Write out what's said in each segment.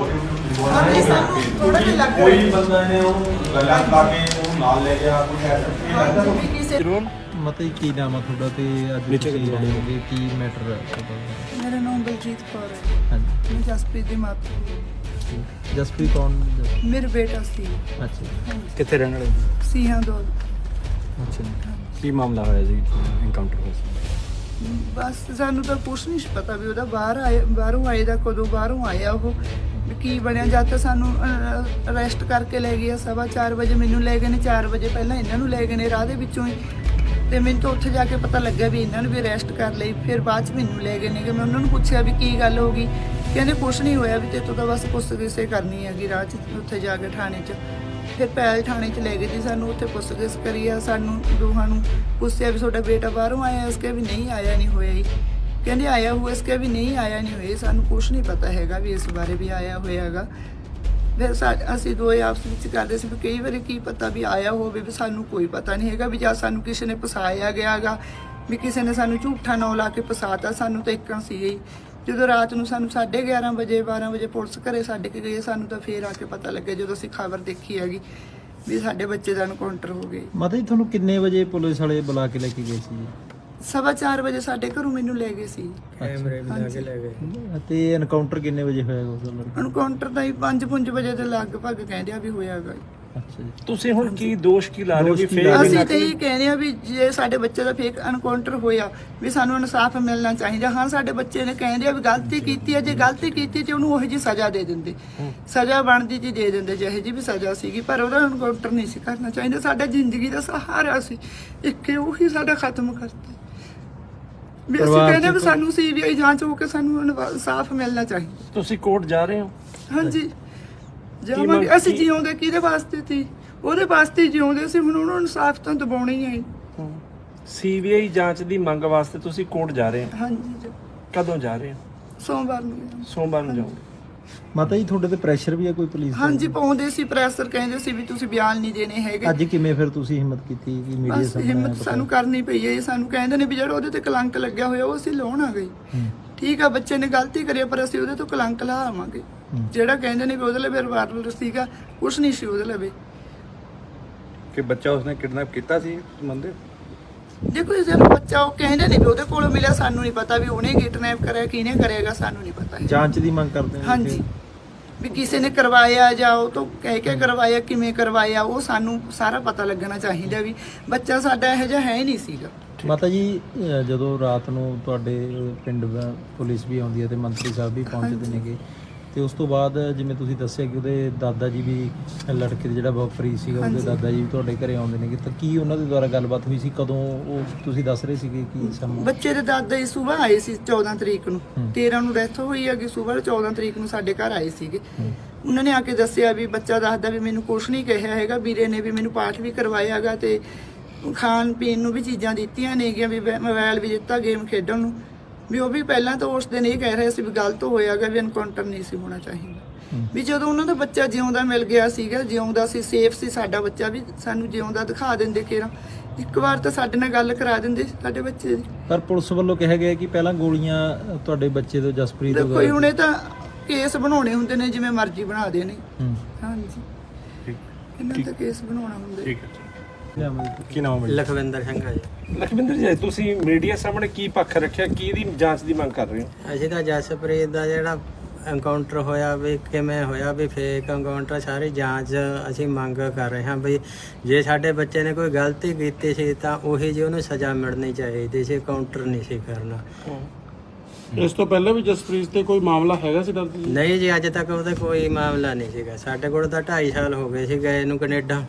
ਹਾਂਜੀ ਸਾਨੂੰ ਥੋੜਾ ਜਿਹਾ ਲੱਗ ਕੋਈ ਰਿਹਾ ਬੰਦਾ ਨੇ ਉਹ ਗੱਲਾਂ ਲਾ ਕੇ ਉਹ ਨਾਲ ਲੈ ਗਿਆ ਕੋਈ ਐਸਾ ਕੀ ਲੱਗਦਾ ਹਾਂਜੀ, ਵੀ ਕਿਸੇ ਮਤਲਬ ਕੀ ਨਾਮ ਆ ਤੁਹਾਡਾ ਤੇ ਅੱਜ ਨੀਚੇ ਤੁਸੀਂ ਕਿੱਥੇ ਆਏ ਹੋਗੇ ਕੀ ਮੈਟਰ ਹੈ ਤੁਹਾਡਾ? ਮੇਰਾ ਨਾਮ ਬਲਜੀਤ ਕੌਰ ਹੈ। ਹਾਂਜੀ। ਮੈਂ ਜਸਪ੍ਰੀਤ ਦੀ ਮਾਤਾ। ਜਸਪ੍ਰੀਤ ਕੌਣ? ਮੇਰਾ ਬੇਟਾ ਸੀ ਅੱਛਾ। ਕਿੱਥੇ ਰਹਿਣ ਵਾਲੇ? ਸੀਹਾਂ ਦੋ। ਅੱਛਾ। ਕੀ ਮਾਮਲਾ ਹੋਇਆ ਜੀ? ਐਨਕਾਊਂਟਰ ਹੋਇਆ ਸੀ? ਬਸ ਸਾਨੂੰ ਤਾਂ ਕੁਛ ਨਹੀਂ ਸੀ ਪਤਾ ਵੀ ਉਹਦਾ ਬਾਹਰ ਆਏ ਬਾਹਰੋਂ ਆਏ ਦਾ ਕਦੋਂ ਬਾਹਰੋਂ ਆਇਆ ਉਹ। ਕੀ ਬਣਿਆ? ਜਦ ਤੱਕ ਸਾਨੂੰ ਅਰੈਸਟ ਕਰਕੇ ਲੈ ਗਏ ਸਵਾ 4 ਵਜੇ, ਮੈਨੂੰ ਲੈ ਗਏ ਨੇ 4 ਵਜੇ ਪਹਿਲਾਂ ਇਹਨਾਂ ਨੂੰ ਲੈ ਗਏ ਨੇ ਰਾਹ ਦੇ ਵਿੱਚੋਂ ਹੀ। ਤੇ ਮੈਨੂੰ ਤਾਂ ਉੱਥੇ ਜਾ ਕੇ ਪਤਾ ਲੱਗਿਆ ਵੀ ਇਹਨਾਂ ਨੂੰ ਵੀ ਅਰੈਸਟ ਕਰ ਲਈ, ਫਿਰ ਬਾਅਦ ਚ ਮੈਨੂੰ ਲੈ ਗਏ ਨੇ ਕਿ ਮੈਂ ਉਹਨਾਂ ਨੂੰ ਪੁੱਛਿਆ ਵੀ ਕੀ ਗੱਲ ਹੋ ਗਈ? ਕਹਿੰਦੇ ਕੁਛ ਨਹੀਂ ਹੋਇਆ ਵੀ ਤੇ ਤੂੰ ਤਾਂ ਬਸ ਪੁੱਛਗਿੱਛ ਹੀ ਕਰਨੀ ਹੈਗੀ ਰਾਹ 'ਚ, ਉੱਥੇ ਜਾ ਕੇ ਥਾਣੇ 'ਚ। ਫਿਰ ਪੈਲ ਥਾਣੇ 'ਚ ਲੈ ਗਏ ਜੀ, ਸਾਨੂੰ ਉੱਥੇ ਪੁੱਛਗਿੱਛ ਕਰੀ ਆ, ਸਾਨੂੰ ਦੋਹਾਂ ਨੂੰ ਪੁੱਛਿਆ ਵੀ ਤੁਹਾਡਾ ਬੇਟਾ ਬਾਹਰੋਂ ਆਇਆ ਇਸਕੇ ਵੀ ਨਹੀਂ, ਆਇਆ ਨਹੀਂ ਹੋਇਆ ਜੀ। ਕਹਿੰਦੇ ਆਇਆ ਹੋਇਆ ਇਸਕੇ ਵੀ ਨਹੀਂ, ਆਇਆ ਨਹੀਂ ਹੋਇਆ ਸਾਨੂੰ ਕੁਛ ਨਹੀਂ ਪਤਾ ਹੈਗਾ ਵੀ ਇਸ ਬਾਰੇ ਵੀ ਆਇਆ ਹੋਇਆ ਹੈਗਾ ਫਿਰ ਅਸੀਂ ਦੋਏ ਆਪਸ ਵਿੱਚ ਕਰਦੇ ਸੀ ਵੀ ਕਈ ਵਾਰੀ ਕੀ ਪਤਾ ਵੀ ਆਇਆ ਹੋਵੇ ਵੀ ਸਾਨੂੰ ਕੋਈ ਪਤਾ ਨਹੀਂ ਹੈਗਾ ਵੀ ਜਾਂ ਸਾਨੂੰ ਕਿਸੇ ਨੇ ਫਸਾਇਆ ਗਿਆਗਾ, ਵੀ ਕਿਸੇ ਨੇ ਸਾਨੂੰ ਝੂਠਾ ਨਾਂ ਲਾ ਕੇ ਫਸਾਤਾ, ਸਾਨੂੰ ਤਾਂ ਇੱਕਾਂ ਸੀ ਹੀ ਜਦੋਂ ਰਾਤ ਨੂੰ ਸਾਨੂੰ 11:30 ਵਜੇ 12 ਵਜੇ ਪੁਲਿਸ ਘਰੇ ਛੱਡ ਕੇ ਗਏ ਸਾਨੂੰ ਤਾਂ ਫੇਰ ਆ ਕੇ ਪਤਾ ਲੱਗਿਆ ਜਦੋਂ ਅਸੀਂ ਖਬਰ ਦੇਖੀ ਹੈਗੀ ਵੀ ਸਾਡੇ ਬੱਚੇ ਦਾ ਐਨਕਾਊਂਟਰ ਹੋ ਗਈ ਮਤਲਬ ਜੀ, ਤੁਹਾਨੂੰ ਕਿੰਨੇ ਵਜੇ ਪੁਲਿਸ ਵਾਲੇ ਬੁਲਾ ਕੇ ਲੈ ਕੇ ਗਏ ਸੀ ਸਵਾ 4 ਵਜੇ ਸਾਡੇ ਘਰੋਂ ਮੈਨੂੰ ਲੈ ਗਏ ਸੀ। ਕੈਮਰੇ ਵੀ ਲਾ ਕੇ ਲੈ ਗਏ। ਤੇ ਐਨਕਾਊਂਟਰ ਕਿੰਨੇ ਵਜੇ ਹੋਇਆ ਉਸ ਲੜਕੇ ਐਨਕਾਊਂਟਰ ਤਾਂ ਹੀ 5-5 ਵਜੇ ਦੇ ਲਗਭਗ ਕਹਿੰਦੇ ਆ ਵੀ ਹੋਇਆਗਾ ਅੱਛਾ ਜੀ। ਤੁਸੀਂ ਹੁਣ ਕੀ ਦੋਸ਼ ਕੀ ਲਾ ਰਹੇ ਹੋ ਕਿ ਦੋਸ਼ ਕੀ ਫੇਰ ਲਾ ਰਹੇ ਅਸੀਂ ਤੇ ਇਹ ਕਹਿੰਦੇ ਆ ਵੀ ਜੇ ਸਾਡੇ ਬੱਚੇ ਦਾ ਫੇਕ ਐਨਕਾਊਂਟਰ ਹੋਇਆ ਵੀ ਸਾਨੂੰ ਇਨਸਾਫ ਮਿਲਣਾ ਚਾਹੀਦਾ। ਹਾਂ ਸਾਡੇ ਬੱਚੇ ਨੇ ਕਹਿੰਦੇ ਆ ਵੀ ਗਲਤੀ ਕੀਤੀ ਹੈ। ਜੇ ਗਲਤੀ ਕੀਤੀ ਤੇ ਉਹਨੂੰ ਉਹੋ ਜੀ ਸਜ਼ਾ ਦੇ ਦਿੰਦੇ। ਸਜ਼ਾ ਬਣਦੀ ਜੀ ਦੇ ਦਿੰਦੇ ਜਿਹੇ ਜੀ ਵੀ ਸਜ਼ਾ ਸੀਗੀ ਪਰ ਉਹਦਾ ਐਨਕਾਊਂਟਰ ਨਹੀਂ ਸੀ ਕਰਨਾ ਚਾਹੀਦਾ। ਸਾਡਾ ਜ਼ਿੰਦਗੀ ਦਾ ਸਹਾਰਾ ਸੀ। ਇੱਕੇ ਉਹੀ ਸਾਡਾ ਖਤਮ ਕਰਤਾ। ਵੀ ਅਸੀਂ ਪਰਿਵਾਰ ਕਹਿੰਦੇ ਆ ਵੀ ਚ ਸਾਨੂੰ ਸੀਬੀਆਈ ਜਾਂਚ ਹੋ ਕੇ ਸਾਨੂੰ ਇਨਸਾਫ ਮਿਲਣਾ ਚਾਹੀਦਾ ਤੁਸੀਂ ਕੋਰਟ ਜਾ ਰਹੇ ਹੋ? ਹਾਂਜੀ। ਮੰਗ- ਜਾਵਾਂਗੇ। ਅਸੀਂ ਕੀ- ਜਿਉਂਦੇ ਕਿਹਦੇ ਵਾਸਤੇ ਸੀ? ਉਹਦੇ ਵਾਸਤੇ ਹੀ ਜਿਉਂਦੇ ਸੀ ਹੁਣ ਉਹਨਾਂ ਨੂੰ ਇਨਸਾਫ ਤਾਂ ਦਿਵਾਉਣਾ ਹੀ ਹੈ ਸੀਬੀਆਈ ਜਾਂਚ ਦੀ ਮੰਗ ਵਾਸਤੇ ਤੁਸੀਂ ਕੋਰਟ ਜਾ ਰਹੇ ਹੋ? ਹਾਂਜੀ ਜੀ। ਕਦੋਂ ਜਾ ਰਹੇ ਹੋ? ਸੋਮਵਾਰ ਨੂੰ। ਜਾਵਾਂਗੇ। ਸੋਮਵਾਰ ਨੂੰ ਜਾਓਗੇ। ਮਾਤਾ ਜੀ ਤੁਹਾਡੇ ਤੇ ਪ੍ਰੈਸ਼ਰ ਵੀ ਹੈ ਕੋਈ ਪੁਲਿਸ ਦਾ? ਹਾਂਜੀ ਪਾਉਂਦੇ ਸੀ ਪ੍ਰੈਸਰ ਕਹਿੰਦੇ ਸੀ ਵੀ ਤੁਸੀਂ ਬਿਆਨ ਨਹੀਂ ਦੇਣੇ ਹੈਗੇ। ਅੱਜ ਕਿਵੇਂ ਫਿਰ ਤੁਸੀਂ ਹਿੰਮਤ ਕੀਤੀ ਕਿ ਮੀਡੀਆ ਬਸ ਸਾਹਮਣੇ ਹਿੰਮਤ ਸਾਨੂੰ ਕਰਨੀ ਪਈ ਹੈ ਸਾਨੂੰ ਕਹਿੰਦੇ ਨੇ ਵੀ ਜਿਹੜਾ ਉਹਦੇ ਤੇ ਕਲੰਕ ਲੱਗਿਆ ਹੋਇਆ ਉਹ ਅਸੀਂ ਲਾਉਣ ਆ ਗਏ। ਹੂੰ, ਠੀਕ ਆ ਬੱਚੇ ਨੇ ਗਲਤੀ ਕਰੀ ਆ, ਪਰ ਅਸੀਂ ਉਹਦੇ ਤੋਂ ਕਲੰਕ ਲਾਵਾਂਗੇ। ਜਿਹੜਾ ਕਹਿੰਦੇ ਨੇ ਵੀ ਉਹਦੇ ਲਈ ਰਿਵਾਲਵਰ ਸੀਗਾ ਕੁਛ ਨਹੀਂ ਸੀ ਉਹਦੇ ਲਈ। ਕਿ ਬੱਚਾ ਉਸਨੇ ਕਿਡਨੈਪ ਕੀਤਾ ਸੀ ਮੰਦੇ ਦੇਖੋ ਇਹ ਜਿਹੜਾ ਬੱਚਾ ਉਹ ਕਹਿੰਦੇ ਨੇ ਵੀ ਉਹਦੇ ਕੋਲੋਂ ਮਿਲਿਆ ਸਾਨੂੰ ਨਹੀਂ ਪਤਾ ਵੀ ਉਹਨੇ ਕਿਡਨੈਪ ਕਰਿਆ ਕਿਹਨੇ ਕਰੇਗਾ ਸਾਨੂੰ ਨਹੀਂ ਪਤਾ ਜਾਂਚ ਦੀ ਮੰਗ ਕਰਦੇ ਹਾਂ ਹਾਂਜੀ। ਵੀ ਕਿਸੇ ਨੇ ਕਰਵਾਇਆ ਜਾਂ ਉਹ ਤੋਂ ਕਹਿ ਕੇ ਕਰਵਾਇਆ ਕਿਵੇਂ ਕਰਵਾਇਆ ਉਹ ਸਾਨੂੰ ਸਾਰਾ ਪਤਾ ਲੱਗਣਾ ਚਾਹੀਦਾ ਵੀ ਬੱਚਾ ਸਾਡਾ ਇਹੋ ਜਿਹਾ ਹੈ ਹੀ ਨਹੀਂ ਸੀਗਾ। ਮਾਤਾ ਜੀ ਅਹ ਜਦੋਂ ਰਾਤ ਨੂੰ ਤੁਹਾਡੇ ਪਿੰਡ ਦਾ ਪੁਲਿਸ ਵੀ ਆਉਂਦੀ ਹੈ ਤੇ ਮੰਤਰੀ ਸਾਹਿਬ ਵੀ ਪਹੁੰਚਦੇ ਨੇਗੇ ਤੇ ਉਸ ਤੋਂ ਬਾਅਦ ਜਿਵੇਂ ਤੁਸੀਂ ਦੱਸਿਆ ਕਿ ਉਹਦੇ ਦਾਦਾ ਜੀ ਵੀ ਲੜਕੇ ਦੇ ਜਿਹੜਾ ਬਖਪ੍ਰੀਤ ਸੀਗਾ ਉਹਦੇ। ਦਾਦਾ ਜੀ ਵੀ ਤੁਹਾਡੇ ਘਰੇ ਆਉਂਦੇ ਨੇਗੇ। ਤਾਂ ਕੀ ਉਹਨਾਂ ਦੇ ਦੁਆਰਾ ਗੱਲਬਾਤ ਹੋਈ ਸੀ? ਕਦੋਂ ਉਹ ਤੁਸੀਂ ਦੱਸ ਰਹੇ ਸੀਗੇ ਕਿ ਸਮਾਂ? ਬੱਚੇ ਦੇ ਦਾਦਾ ਜੀ ਸਵੇਰ ਆਏ ਸੀ 14 ਤਰੀਕ ਨੂੰ। ਹੂੰ। 13 ਨੂੰ ਡੈਥ ਹੋਈ ਹੈਗੀ ਸਵੇਰ 14 ਤਰੀਕ ਨੂੰ ਸਾਡੇ ਘਰ ਆਏ ਸੀਗੇ। ਉਹਨਾਂ ਨੇ ਆ ਕੇ ਦੱਸਿਆ ਵੀ ਬੱਚਾ ਦੱਸਦਾ ਵੀ ਮੈਨੂੰ ਕੁਛ ਨਹੀਂ ਕਿਹਾ ਹੈਗਾ। ਵੀਰੇ ਨੇ ਵੀ ਮੈਨੂੰ ਪਾਠ ਵੀ ਕਰਵਾਇਆਗਾ ਤੇ ਖਾਣ ਪੀਣ ਨੂੰ ਵੀ ਚੀਜ਼ਾਂ ਦਿੱਤੀਆਂ ਨੇਗੀਆਂ ਵੈ- ਮੋਬਾਈਲ ਵੀ ਦਿੱਤਾ ਗੇਮ ਖੇਡਣ ਨੂੰ। ਵੀ ਉਹ ਵੀ ਪਹਿਲਾਂ ਤਾਂ ਉਸ ਦਿਨ ਇਹ ਕਹਿ ਰਹੇ ਸੀ ਵੀ ਗਲਤ ਹੋਇਆਗਾ ਵੀ ਐਨਕਾਊਂਟਰ ਨਹੀਂ ਸੀ ਹੋਣਾ ਚਾਹੀਦਾ। ਵੀ ਜਦੋਂ ਉਹਨਾਂ ਦਾ ਬੱਚਾ ਜਿਉਂਦਾ ਮਿਲ ਗਿਆ ਸੀਗਾ ਜਿਉਂਦਾ ਸੀ ਸੇਫ ਸੀ ਸਾਡਾ ਬੱਚਾ ਵੀ ਸਾਨੂੰ ਜਿਉਂਦਾ ਦਿਖਾ ਦਿੰਦੇ ਕਿਰਾਂ ਇੱਕ ਵਾਰ ਤਾਂ ਸਾਡੇ ਨਾਲ ਗੱਲ ਕਰਾ ਦਿੰਦੇ ਸਾਡੇ ਬੱਚੇ ਦੀ। ਪਰ ਪੁਲਿਸ ਵੱਲੋਂ ਕਿਹਾ ਗਿਆ ਕਿ ਪਹਿਲਾਂ ਗੋਲੀਆਂ ਤੁਹਾਡੇ ਬੱਚੇ ਤੋਂ ਜਸਪ੍ਰੀਤ ਤੋਂ ਦੇਖੋ ਜੀ ਹੁਣ ਇਹ ਤਾਂ ਕੇਸ ਬਣਾਉਣੇ ਹੁੰਦੇ ਨੇ ਜਿਵੇਂ ਮਰਜ਼ੀ ਬਣਾ ਦੇ ਨੇ ਹਾਂਜੀ। ਠੀਕ। ਇਹਨਾਂ ਦਾ ਕੇਸ ਬਣਾਉਣਾ ਹੁੰਦਾ। ਠੀਕ ਹੈ। ਕੀ ਨਾਮ ਹੈ ਲਖਵਿੰਦਰ ਸਿੰਘ ਆ ਜੀ। ਲਖਵਿੰਦਰ ਜੀ ਤੁਸੀਂ ਮੀਡੀਆ ਸਾਹਮਣੇ ਕੀ ਪੱਖ ਰੱਖਿਆ? ਕੀ ਦੀ ਜਾਂਚ ਦੀ ਮੰਗ ਕਰ ਰਹੇ ਹੋ? ਅਸੀਂ ਤਾਂ ਜਸਪ੍ਰੀਤ ਦਾ ਜਿਹੜਾ ਐਨਕਾਊਂਟਰ ਹੋਇਆ ਵੀ ਕਿਵੇਂ ਹੋਇਆ ਵੀ ਫੇਕ ਐਨਕਾਊਂਟਰ ਸਾਰੀ ਜਾਂਚ ਅਸੀਂ ਮੰਗ ਕਰ ਰਹੇ ਹਾਂ ਵੀ ਜੇ ਸਾਡੇ ਬੱਚੇ ਨੇ ਕੋਈ ਗਲਤੀ ਕੀਤੀ ਸੀ ਤਾਂ ਉਹੀ ਜੀ ਉਹਨੂੰ ਸਜ਼ਾ ਮਿਲਣੀ ਚਾਹੀਦੀ ਸੀ ਕਾਊਂਟਰ ਨਹੀਂ ਸੀ ਕਰਨਾ। ਇਸ ਤੋਂ ਪਹਿਲਾਂ ਵੀ ਜਸਪ੍ਰੀਤ ਤੇ ਕੋਈ ਮਾਮਲਾ ਹੈਗਾ ਸੀ ਦਰਜ ਜੀ? ਨਹੀਂ ਜੀ ਅੱਜ ਤੱਕ ਉਹਦਾ ਕੋਈ ਮਾਮਲਾ ਨਹੀਂ ਸੀਗਾ। ਸਾਡੇ ਕੋਲ ਤਾਂ 2.5 ਸਾਲ ਹੋ ਗਏ ਸੀ ਗਏ ਨੂੰ ਕੈਨੇਡਾ।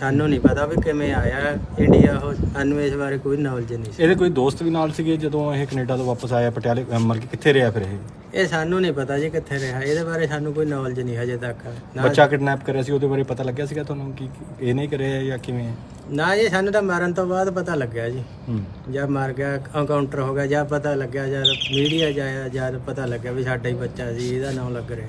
ਸਾਨੂੰ ਨਹੀਂ ਪਤਾ ਵੀ ਕਿਵੇਂ ਆਇਆ ਇੰਡੀਆ ਉਹ ਸਾਨੂੰ ਇਸ ਬਾਰੇ ਕੋਈ ਨੌਲੇਜ ਨਹੀਂ ਸੀ। ਇਹਦੇ ਕੋਈ ਦੋਸਤ ਵੀ ਨਾਲ ਸੀਗੇ ਜਦੋਂ ਇਹ ਕੈਨੇਡਾ ਤੋਂ ਵਾਪਸ ਆਇਆ ਪਟਿਆਲੇ ਅਹ ਮਰ ਕੇ ਕਿੱਥੇ ਰਿਹਾ ਫਿਰ ਇਹ? ਇਹ ਸਾਨੂੰ ਨਹੀਂ ਪਤਾ ਜੀ ਕਿੱਥੇ ਰਿਹਾ। ਇਹਦੇ ਬਾਰੇ ਸਾਨੂੰ ਕੋਈ ਨੌਲੇਜ ਨਹੀਂ ਹਜੇ ਤੱਕ। ਨਾ- ਬੱਚਾ ਕਿਡਨੈਪ ਕਰਿਆ ਸੀ ਉਹਦੇ ਬਾਰੇ ਪਤਾ ਲੱਗਿਆ ਸੀਗਾ ਤੁਹਾਨੂੰ ਕਿ ਕਿ ਇਹ ਨਹੀਂ ਕਰਿਆ ਜਾਂ ਕਿਵੇਂ? ਨਾ ਜੀ ਸਾਨੂੰ ਤਾਂ ਮਰਨ ਤੋਂ ਬਾਅਦ ਪਤਾ ਲੱਗਿਆ ਜੀ। ਹੂੰ। ਜਦ ਮਰ ਗਿਆ ਐਨਕਾਊਂਟਰ ਹੋ ਗਿਆ ਜਦ ਪਤਾ ਲੱਗਿਆ ਜਦ ਮੀਡੀਆ ਜਾਇਆ ਜਦ ਪਤਾ ਲੱਗਿਆ ਵੀ ਸਾਡਾ ਹੀ ਬੱਚਾ ਸੀ ਇਹਦਾ ਨਾਮ ਲੱਗ ਰਿਹਾ।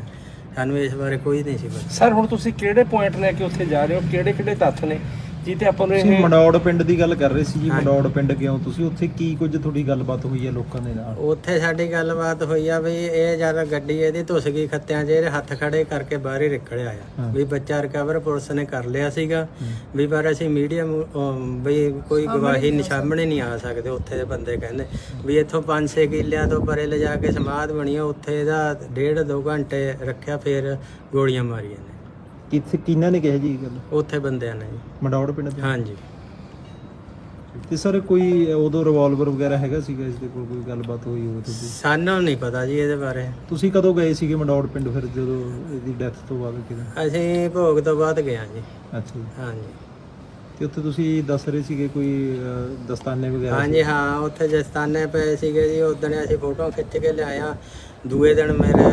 ਸਾਨੂੰ ਇਸ ਬਾਰੇ ਕੋਈ ਨਹੀਂ ਸੀ ਪਤਾ। ਸਰ ਹੁਣ ਤੁਸੀਂ ਕਿਹੜੇ ਪੁਆਇੰਟ ਲੈ ਕੇ ਉੱਥੇ ਜਾ ਰਹੇ ਹੋ? ਕਿਹੜੇ ਕਿਹੜੇ ਤੱਥ ਨੇ? ਜਿੱਥੇ ਆਪਾਂ ਨੂੰ ਤੁਸੀਂ ਇਹ ਮਡੌੜ ਪਿੰਡ ਦੀ ਗੱਲ ਕਰ ਰਹੇ ਸੀ ਜੀ। ਮਡੌੜ ਪਿੰਡ ਕਿਉਂ? ਤੁਸੀਂ ਉੱਥੇ ਕੀ ਕੁਝ ਤੁਹਾਡੀ ਗੱਲਬਾਤ ਹੋਈ ਹੈ ਲੋਕਾਂ ਦੇ ਨਾਲ? ਉੱਥੇ ਸਾਡੀ ਗੱਲਬਾਤ ਹੋਈ ਆ ਵੀ ਇਹ ਜਦ ਗੱਡੀ ਇਹਦੀ ਧੁੱਸ ਗਈ ਖੱਤਿਆਂ 'ਚ ਇਹਦੇ ਹੱਥ ਖੜੇ ਕਰਕੇ ਬਾਹਰ ਹੀ ਨਿਕਲਿਆ ਆ। ਵੀ ਬੱਚਾ ਰਿਕਵਰ ਪੁਲਿਸ ਨੇ ਕਰ ਲਿਆ ਸੀਗਾ। ਵੀ ਪਰ ਅਸੀਂ ਮੀਡੀਅਮ ਵੀ ਕੋਈ ਗਵਾਹੀ ਨੀ ਸਾਹਮਣੇ ਨਹੀਂ ਆ ਸਕਦੇ ਉੱਥੇ ਦੇ ਬੰਦੇ ਕਹਿੰਦੇ। ਵੀ ਇੱਥੋਂ 5-6 ਕਿੱਲਿਆਂ ਤੋਂ ਪਰੇ ਲਿਜਾ ਕੇ ਸਮਾਧ ਬਣੀ ਆ ਉੱਥੇ ਇਹਦਾ ਡੇਢ ਦੋ ਘੰਟੇ ਰੱਖਿਆ ਫਿਰ ਗੋਲੀਆਂ ਮਾਰੀਆਂ ਨੇ ਕਿੱਥੇ ਕਿਹਨਾਂ ਨੇ ਕਿਹਾ ਜੀ ਇਹ ਗੱਲ? ਉੱਥੇ ਬੰਦਿਆਂ ਨੇ ਜੀ। ਮਡੌੜ ਪਿੰਡ ਦੇ? ਹਾਂਜੀ। ਤੇ ਸਰ ਕੋਈ ਉਦੋਂ ਰਿਵਾਲਵਰ ਵਗੈਰਾ ਹੈਗਾ ਸੀਗਾ ਇਸ ਦੇ ਕੋਲ ਕੋਈ ਗੱਲਬਾਤ ਹੋਈ ਹੋਵੇ ਤੁਹਾਡੀ? ਸਾਨੂੰ ਨਹੀਂ ਪਤਾ ਜੀ ਇਹਦੇ ਬਾਰੇ। ਤੁਸੀਂ ਕਦੋਂ ਗਏ ਸੀਗੇ ਮਡੌੜ ਪਿੰਡ ਫਿਰ ਜਦੋਂ ਇਹਦੀ ਡੈਥ ਤੋਂ ਬਾਅਦ ਕਿਦੋਂ ਅਸੀਂ ਭੋਗ ਤੋਂ ਬਾਅਦ ਗਿਆ ਜੀ। ਅੱਛਾ ਜੀ। ਹਾਂਜੀ। ਤੇ ਉੱਥੇ ਤੁਸੀਂ ਦੱਸ ਰਹੇ ਸੀਗੇ ਕੋਈ ਅਹ, ਦਸਤਾਨੇ ਵਗੈਰਾ ਹਾਂਜੀ ਹਾਂ ਉੱਥੇ ਜਸਤਾਨੇ ਪਏ ਸੀਗੇ ਜੀ। ਉਦਣ ਅਸੀਂ ਫੋਟੋ ਖਿੱਚ ਕੇ ਲਿਆਇਆ ਦੂਏ ਦਿਨ ਮੇਰੇ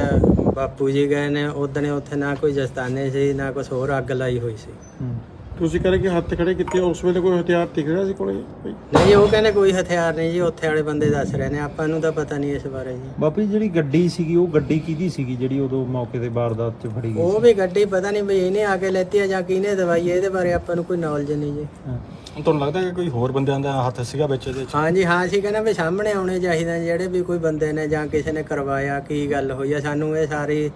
ਬਾਪੂ ਜੀ ਗਏ ਨੇ, ਉਦਣ ਉੱਥੇ ਨਾ ਕੋਈ ਜਸਤਾਨੇ ਸੀ, ਨਾ ਕੁਝ ਹੋਰ ਅੱਗ ਲਾਈ ਹੋਈ ਸੀ ਹੂੰ। ਤੁਸੀਂ ਕਹਿੰਦੇ ਕਿ ਹੱਥ ਖੜੇ ਕੀਤੇ ਉਸ ਵੇਲੇ ਕੋਈ ਹਥਿਆਰ ਦਿਖ ਰਿਹਾ ਸੀ ਕੋਲੇ? ਕੋਈ? ਨਹੀਂ ਉਹ ਕਹਿੰਦੇ ਕੋਈ ਹਥਿਆਰ ਨਹੀਂ ਜੀ ਉੱਥੇ ਵਾਲੇ ਬੰਦੇ ਦੱਸ ਰਹੇ ਨੇ ਆਪਾਂ ਨੂੰ ਤਾਂ ਪਤਾ ਨਹੀਂ ਇਸ ਬਾਰੇ ਜੀ। ਬਾਪੂ ਜੀ ਜਿਹੜੀ ਗੱਡੀ ਸੀਗੀ ਉਹ ਗੱਡੀ ਕਿਹਦੀ ਸੀਗੀ ਜਿਹੜੀ ਉਦੋਂ ਮੌਕੇ ਤੇ ਵਾਰਦਾਤ 'ਚ ਫੜੀ ਗਈ ਉਹ ਵੀ ਗੱਡੀ ਪਤਾ ਨਹੀਂ ਵੀ ਇਹਨੇ ਆ ਕੇ ਲੈਤੀ ਆ ਜਾਂ ਕਿਹਨੇ ਦਵਾਈ ਇਹਦੇ ਬਾਰੇ ਆਪਾਂ ਨੂੰ ਕੋਈ ਨੌਲੇਜ ਨਹੀਂ ਜੀ। ਹਾਂ। ਤੁਹਾਨੂੰ ਲੱਗਦਾ ਕਿ ਕੋਈ ਹੋਰ ਬੰਦਿਆਂ ਦਾ ਹੱਥ ਸੀਗਾ ਵਿੱਚ ਇਹਦੇ ਵਿੱਚ ਹਾਂਜੀ ਹਾਂ ਅਸੀਂ ਕਹਿੰਦੇ ਵੀ ਸਾਹਮਣੇ ਆਉਣੇ ਚਾਹੀਦੇ ਨੇ ਜਿਹੜੇ ਵੀ ਕੋਈ ਬੰਦੇ ਨੇ ਜਾਂ ਕਿਸੇ ਨੇ ਕਰਵਾਇਆ ਕੀ ਗੱਲ ਹੋਈ ਆ ਸਾਨੂੰ ਇਹ ਸਾਰੀ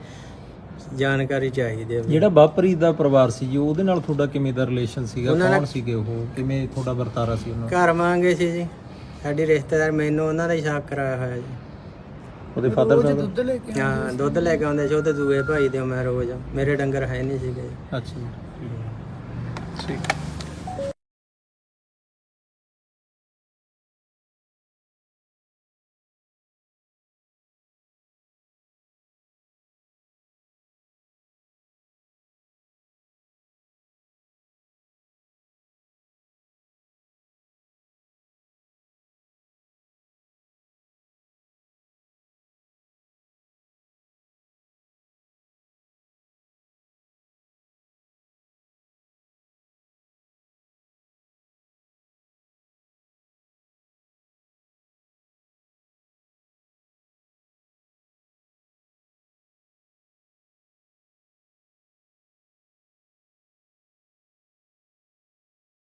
ਜਾਣਕਾਰੀ ਚਾਹੀਦੀ ਹੈ। ਜਿਹੜਾ ਬਾਪਰੀ ਦਾ ਪਰਿਵਾਰ ਸੀ ਜੀ ਉਹਦੇ ਨਾਲ ਤੁਹਾਡਾ ਕਿਵੇਂ ਦਾ ਰਿਲੇਸ਼ਨ ਸੀਗਾ? ਉਹਨਾਂ ਨਾਲ- ਕੌਣ ਸੀਗੇ ਉਹ? ਕਿਵੇਂ ਤੁਹਾਡਾ ਵਰਤਾਰਾ ਸੀ ਉਹਨਾਂ ਨਾਲ? ਘਰ ਮੰਗੇ ਸੀ ਜੀ। ਸਾਡੀ ਰਿਸ਼ਤੇਦਾਰ ਮੈਨੂੰ ਉਹਨਾਂ ਦਾ ਹੀ ਸ਼ੱਕ ਕਰਾਇਆ ਹੋਇਆ ਜੀ। ਉਹਦੇ ਫਾਦਰ ਸਾਹਿਬ ਦੁੱਧ ਲੈ ਕੇ ਹਾਂ ਦੁੱਧ ਲੈ ਕੇ ਆਉਂਦੇ ਸੀ ਉਹਦੇ ਦੂਏ ਭਾਈ ਦੇ ਮੈਂ ਰੋਜ਼। ਮੇਰੇ ਡੰਗਰ ਹੈ ਨਹੀਂ ਸੀਗੇ ਅੱਛਾ ਜੀ। ਠੀਕ।